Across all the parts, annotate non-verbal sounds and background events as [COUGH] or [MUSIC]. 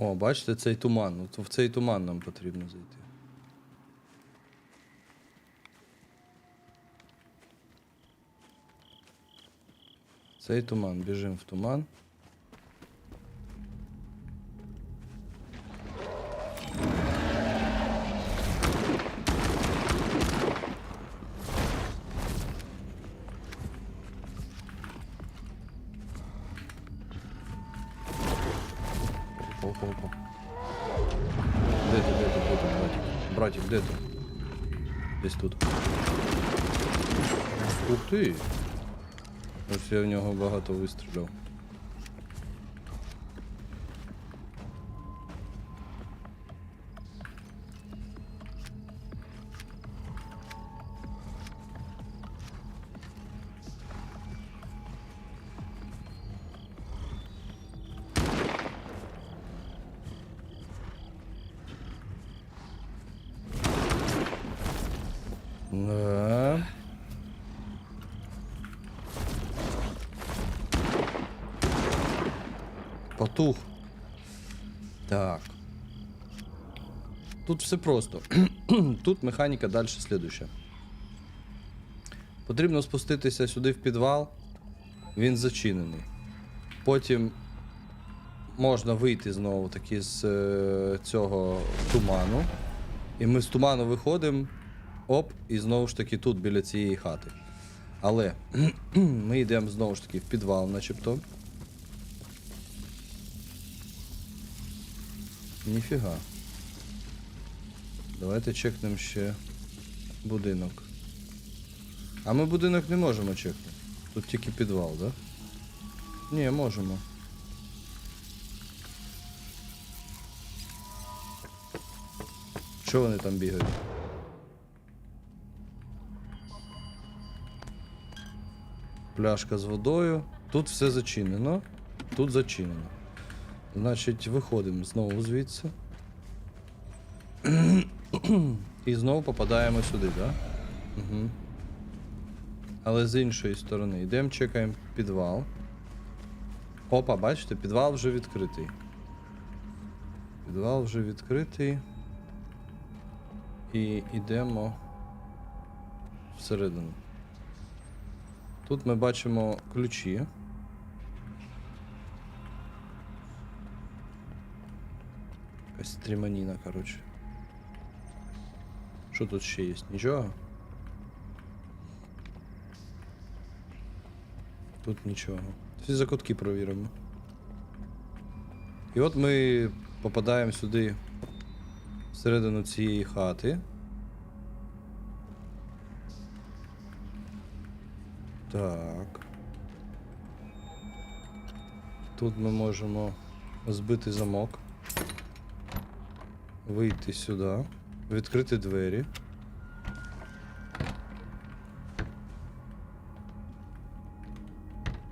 О, бачите, цей туман. От в цей туман нам потрібно зайти. Цей туман, біжимо в туман. Опа, опа. Де ти, де ти, братик? Братик, де ти? Десь тут. Ух ти! Ось я в нього багато вистріляв. Да. Потух. Так. Тут все просто. [CLEARS THROAT] Тут механіка далі слідуща. Потрібно спуститися сюди в підвал. Він зачинений. Потім можна вийти знову таки з е, цього туману. І ми з туману виходимо. Оп, і знову ж таки тут біля цієї хати. Але [CLEARS THROAT] ми йдемо знову ж таки в підвал, начебто. Ніфіга. Давайте чекнемо ще будинок. А ми будинок не можемо чекнути. Тут тільки підвал, да? Ні, можемо. Що вони там бігають? Пляшка з водою. Тут все зачинено. Тут зачинено. Значить, виходимо знову звідси. [CLEARS THROAT] І знову попадаємо сюди, так? Да? Угу. Але з іншої сторони. Йдемо, чекаємо підвал. Опа, бачите, підвал вже відкритий. Підвал вже відкритий. І йдемо всередину. Тут ми бачимо ключі. Якась стріманіна, коротше. Що тут ще є? Нічого? Тут нічого. Всі закутки провіримо. І от ми попадаємо сюди всередину цієї хати. Так. Тут ми можемо збити замок. Вийти сюди. Відкрити двері.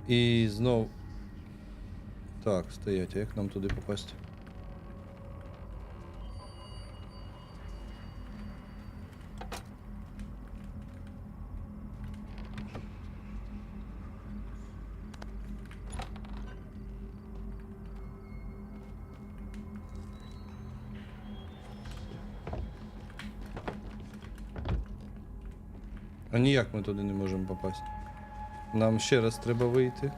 І знов. Так, стоять, а як нам туди попасти? А ніяк ми туди не можемо попасти. Нам ще раз треба вийти.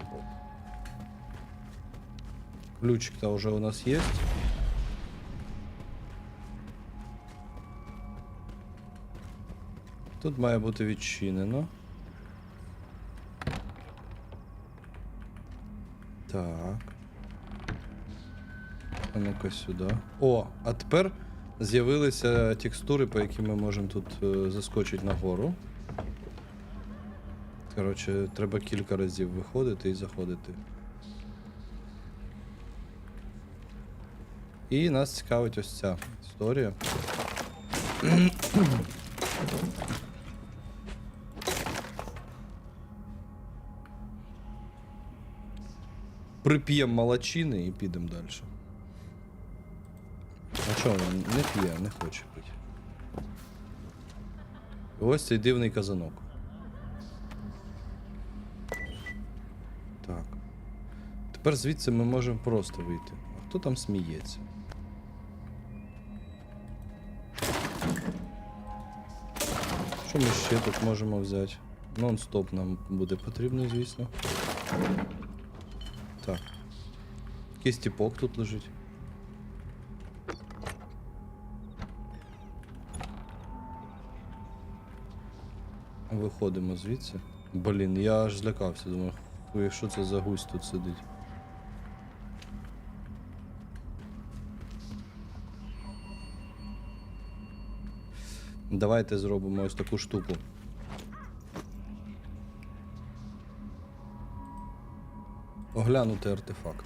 Ключик-то вже у нас є. Тут має бути відчинено. Так. А ну-ка сюди. О, а тепер з'явилися текстури, по яким ми можемо тут е, заскочити нагору. Коротше, треба кілька разів виходити і заходити. І нас цікавить ось ця історія. Прип'ємо молочини і підемо далі. А чого він не п'є, не хоче пити. Ось цей дивний казанок. Так. Тепер звідси ми можемо просто вийти. А хто там сміється? Що ми ще тут можемо взяти? Нон-стоп нам буде потрібно, звісно. Так. Якийсь тіпок тут лежить. Виходимо звідси. Блін, я аж злякався, думаю, хуй, що це за гусь тут сидить. Давайте зробимо ось таку штуку. Оглянути артефакт.